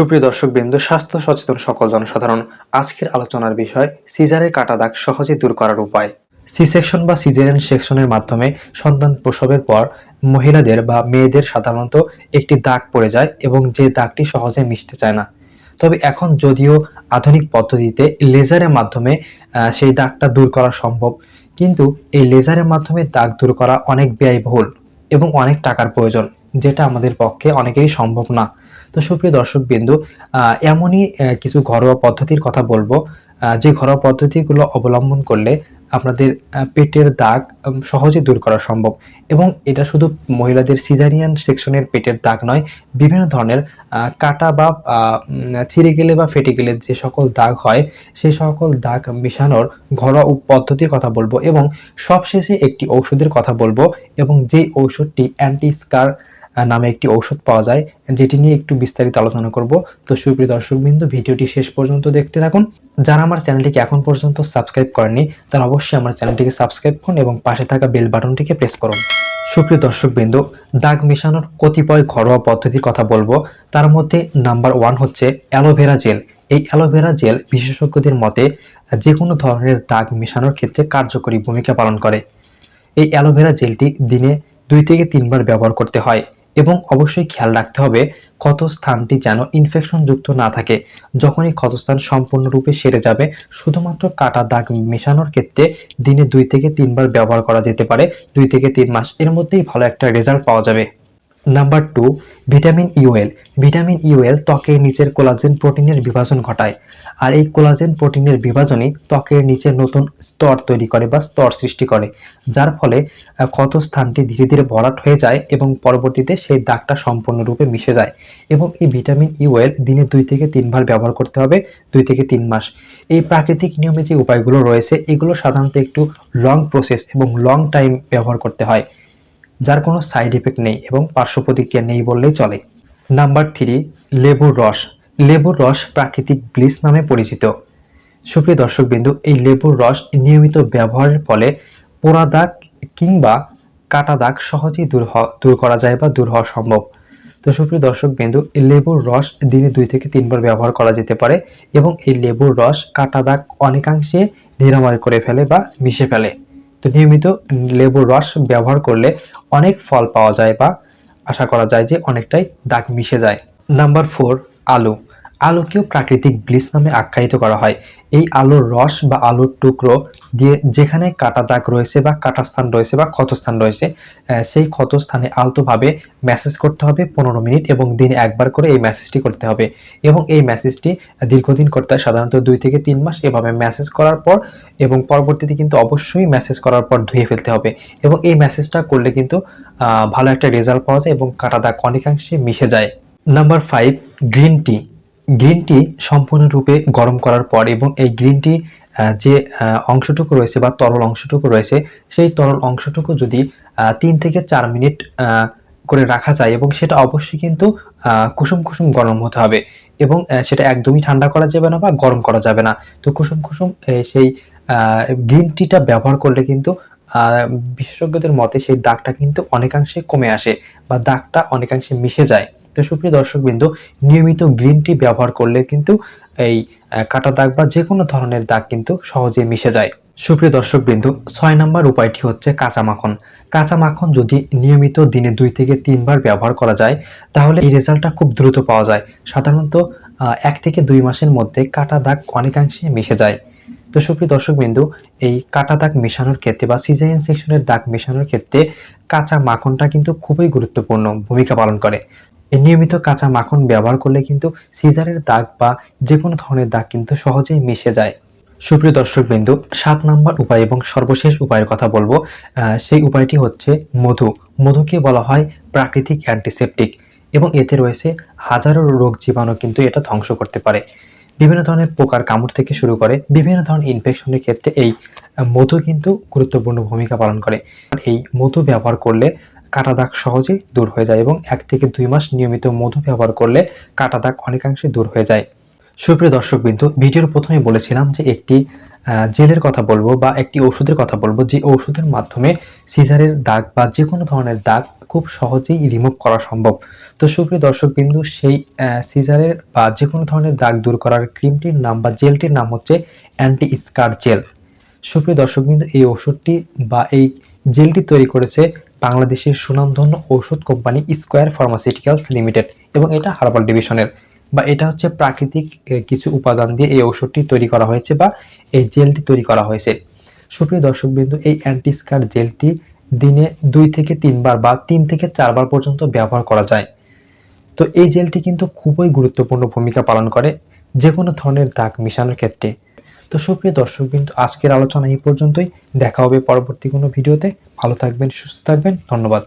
সুপ্রিয় দর্শকবৃন্দ, স্বাস্থ্য সচেতন সকল জনসাধারণ, আজকের আলোচনার বিষয় সিজারের কাটা দাগ সহজে দূর করার উপায়। সি সেকশন বা সিজারিয়ান সেকশনের মাধ্যমে সন্তান প্রসবের পর মহিলাদের বা মেয়েদের সাধারণত একটি দাগ পড়ে যায় এবং যে দাগটি সহজে মিশতে চায় না। তবে এখন যদিও আধুনিক পদ্ধতিতে লেজারের মাধ্যমে সেই দাগটা দূর করা সম্ভব, কিন্তু এই লেজারের মাধ্যমে দাগ দূর করা অনেক ব্যয়বহুল এবং অনেক টাকার প্রয়োজন, যেটা আমাদের পক্ষে অনেকেরই সম্ভব না। তো সুপ্রিয় দর্শক বিন্দু এমনই কিছু ঘরোয়া পদ্ধতির কথা বলব। যে ঘরোয়া পদ্ধতিগুলো অবলম্বন করলে আপনাদের পেটের দাগ সহজে দূর করা সম্ভব। এবং এটা শুধু মহিলাদের সিজারিয়ান সেকশনের পেটের দাগ নয়, বিভিন্ন ধরনের কাটা বা ছিঁড়ে গেলে বা ফেটে গেলে যে সকল দাগ হয়, সেই সকল দাগ মেশানোর ঘরোয়া পদ্ধতির কথা বলব এবং সবশেষে একটি ঔষধের কথা বলব এবং যে ঔষধটি অ্যান্টি স্কার নামে একটি ঔষধ পাওয়া যায়, যেটি নিয়ে একটু বিস্তারিত আলোচনা করব। তো সুপ্রিয় দর্শকবৃন্দ, ভিডিওটি শেষ পর্যন্ত দেখতে থাকুন। যারা আমার চ্যানেলটিকে এখন পর্যন্ত সাবস্ক্রাইব করেনি তারা অবশ্যই আমার চ্যানেলটিকে সাবস্ক্রাইব করুন এবং পাশে থাকা বেল বাটনটিকে প্রেস করুন। সুপ্রিয় দর্শকবৃন্দ, দাগ মেশানোর কতিপয় ঘরোয়া পদ্ধতির কথা বলব। তার মধ্যে নাম্বার ওয়ান হচ্ছে অ্যালোভেরা জেল। এই অ্যালোভেরা জেল বিশেষজ্ঞদের মতে যে কোনো ধরনের দাগ মেশানোর ক্ষেত্রে কার্যকরী ভূমিকা পালন করে। এই অ্যালোভেরা জেলটি দিনে দুই থেকে তিনবার ব্যবহার করতে হয়। এবং অবশ্যই খেয়াল রাখতে হবে ক্ষত স্থানটি যেন ইনফেকশন যুক্ত না থাকে। যখনই ক্ষতস্থান সম্পূর্ণরূপে সেরে যাবে, শুধুমাত্র কাটা দাগ মেশানোর ক্ষেত্রে দিনে দুই থেকে তিনবার ব্যবহার করা যেতে পারে। দুই থেকে তিন মাস, এর মধ্যেই ভালো একটা রেজাল্ট পাওয়া যাবে। নাম্বার টু ভিটামিন ইউএল ভিটামিন ইউএল ত্বকের নিচের কোলাজেন প্রোটিনের বিভাজন ঘটায়। আর এই কোলাজেন প্রোটিনের বিভাজনই ত্বকের নিচে নতুন স্তর তৈরি করে বা স্তর সৃষ্টি করে, যার ফলে ক্ষত স্থানটি ধীরে ধীরে ভরাট হয়ে যায় এবং পরবর্তীতে সেই দাগটা সম্পূর্ণরূপে মিশে যায়। এবং এই ভিটামিন ইউএল দিনে দুই থেকে তিনবার ব্যবহার করতে হবে, দুই থেকে তিন মাস। এই প্রাকৃতিক নিয়মে যে উপায়গুলো রয়েছে, এগুলো সাধারণত একটু লং প্রসেস এবং লং টাইম ব্যবহার করতে হয়। যার কোনো সাইড এফেক্ট নেই এবং পার্শ্ব প্রতিক্রিয়া নেই বললেই চলে। নাম্বার থ্রি লেবুর রস। লেবুর রস প্রাকৃতিক ব্লিচ নামে পরিচিত। সুপ্রিয় দর্শকবিন্দু, এই লেবুর রস নিয়মিত ব্যবহারের ফলে পোড়া দাগ কিংবা কাটা দাগ সহজেই দূর দূর করা যায় বা দূর হওয়া সম্ভব। তো সুপ্রিয় দর্শকবিন্দু, এই লেবুর রস দিনে দুই থেকে তিনবার ব্যবহার করা যেতে পারে এবং এই লেবুর রস কাটা দাগ অনেকাংশে নিরাময় করে ফেলে বা মিশে ফেলে। তো নিয়মিত লেবুর রস ব্যবহার করলে অনেক ফল পাওয়া যায় বা আশা করা যায় যে অনেকটাই দাগ মিশে যায়। নাম্বার ফোর আলু। আলুকেও প্রাকৃতিক ব্লিচ নামে আখ্যায়িত করা হয়। এই আলোর রস বা আলুর টুকরো দিয়ে যেখানে কাটা দাগ রয়েছে বা কাটা স্থান রয়েছে বা ক্ষতস্থান রয়েছে সেই ক্ষতস্থানে আলতোভাবে ম্যাসেজ করতে হবে পনেরো মিনিট এবং দিনে একবার করে এই ম্যাসেজটি করতে হবে। এবং এই ম্যাসেজটি দীর্ঘদিন করতে হয়, সাধারণত দুই থেকে তিন মাস। এভাবে ম্যাসেজ করার পর এবং পরবর্তীতে কিন্তু অবশ্যই ম্যাসেজ করার পর ধুয়ে ফেলতে হবে। এবং এই ম্যাসেজটা করলে কিন্তু ভালো একটা রেজাল্ট পাওয়া যায় এবং কাটা দাগ অনেকাংশে মিশে যায়। Number five green tea green tea সম্পূর্ণরূপে গরম করার পর এবং এই গ্রিন টি যে অংশটুকু রয়েছে বা তরল অংশটুকু রয়েছে, সেই তরল অংশটুকু যদি তিন থেকে চার মিনিট করে রাখা যায় এবং সেটা অবশ্যই কিন্তু কুসুম কুসুম গরম হতে হবে এবং সেটা একদমই ঠান্ডা করা যাবে না বা গরম করা যাবে না। তো কুসুম কুসুম সেই গ্রিন টিটা ব্যবহার করলে কিন্তু বিশেষজ্ঞদের মতে সেই দাগটা কিন্তু অনেকাংশে কমে আসে বা দাগটা অনেকাংশে মিশে যায়। তো সুপ্রিয় দর্শকবৃন্দ, নিয়মিত গ্রিন টি ব্যবহার করলে কিন্তু এই কাটা দাগ বা যে কোনো ধরনের দাগ কিন্তু সহজে মিশে যায়। সুপ্রিয় দর্শকবৃন্দ, ছয় নম্বর উপায়টি হচ্ছে কাঁচা মাখন। কাঁচা মাখন যদি নিয়মিত দিনে দুই থেকে তিনবার ব্যবহার করা যায়, তাহলে এই রেজাল্টটা খুব দ্রুত পাওয়া যায়। সাধারণত এক থেকে দুই মাসের মধ্যে কাটা দাগ অনেকাংশে মিশে যায়। তো সুপ্রিয় দর্শকবিন্দু, এই কাটা দাগ মেশানোর ক্ষেত্রে বা সিজারিয়ান সেকশনের দাগ মেশানোর ক্ষেত্রে কাঁচা মাখনটা কিন্তু খুবই গুরুত্বপূর্ণ ভূমিকা পালন করে। এই নিয়মিত কাঁচা মাখন ব্যবহার করলে কিন্তু সিজারের দাগ বা যে কোনো ধরনের দাগ কিন্তু সহজেই মিশে যায়। সুপ্রিয় দর্শকবিন্দু, সাত নম্বর উপায় এবং সর্বশেষ উপায়ের কথা বলব। সেই উপায়টি হচ্ছে মধু। মধুকে বলা হয় প্রাকৃতিক অ্যান্টিসেপটিক এবং এতে রয়েছে হাজারো রোগ জীবাণু কিন্তু এটা ধ্বংস করতে পারে। বিভিন্ন ধরনের পোকার কামড় থেকে শুরু করে বিভিন্ন ধরনের ইনফেকশনের ক্ষেত্রে এই মধু কিন্তু গুরুত্বপূর্ণ ভূমিকা পালন করে। এই মধু ব্যবহার করলে কাটা দাগ সহজেই দূর হয়ে যায় এবং এক থেকে দুই মাস নিয়মিত মধু ব্যবহার করলে কাটা দাগ অনেকাংশে দূর হয়ে যায়। সুপ্রিয় দর্শকবৃন্দ, ভিডিওর প্রথমে বলেছিলাম যে একটি জেলের কথা বলব বা একটি ওষুধের কথা বলব, যে ওষুধের মাধ্যমে সিজারের দাগ বা যে কোনো ধরনের দাগ খুব সহজেই রিমুভ করা সম্ভব। তো সুপ্রিয় দর্শক বিন্দু সেই সিজারের বা যে কোনো ধরনের দাগ দূর করার ক্রিমটির নাম বা জেলটির নাম হচ্ছে অ্যান্টি স্কার জেল সুপ্রিয় দর্শক বিন্দু এই ওষুধটি বা এই জেলটি তৈরি করেছে বাংলাদেশের সুনামধন্য ঔষধ কোম্পানি স্কোয়ার ফার্মাসিউটিক্যালস লিমিটেড এবং এটা হার্বাল ডিভিশনের। বা এটা হচ্ছে প্রাকৃতিক কিছু উপাদান দিয়ে এই ওষুধটি তৈরি করা হয়েছে বা এই জেলটি তৈরি করা হয়েছে। সুপ্রিয় দর্শক বিন্দু এই অ্যান্টিস্কার জেলটি দিনে দুই থেকে তিনবার বা তিন থেকে চারবার পর্যন্ত ব্যবহার করা যায়। তো এই জেলটি কিন্তু খুবই গুরুত্বপূর্ণ ভূমিকা পালন করে যে কোনো ধরনের দাগ মিশানোর ক্ষেত্রে। তো সুপ্রিয় দর্শক কিন্তু আজকের আলোচনা এই পর্যন্তই। দেখা হবে পরবর্তী কোনো ভিডিওতে। ভালো থাকবেন, সুস্থ থাকবেন। ধন্যবাদ।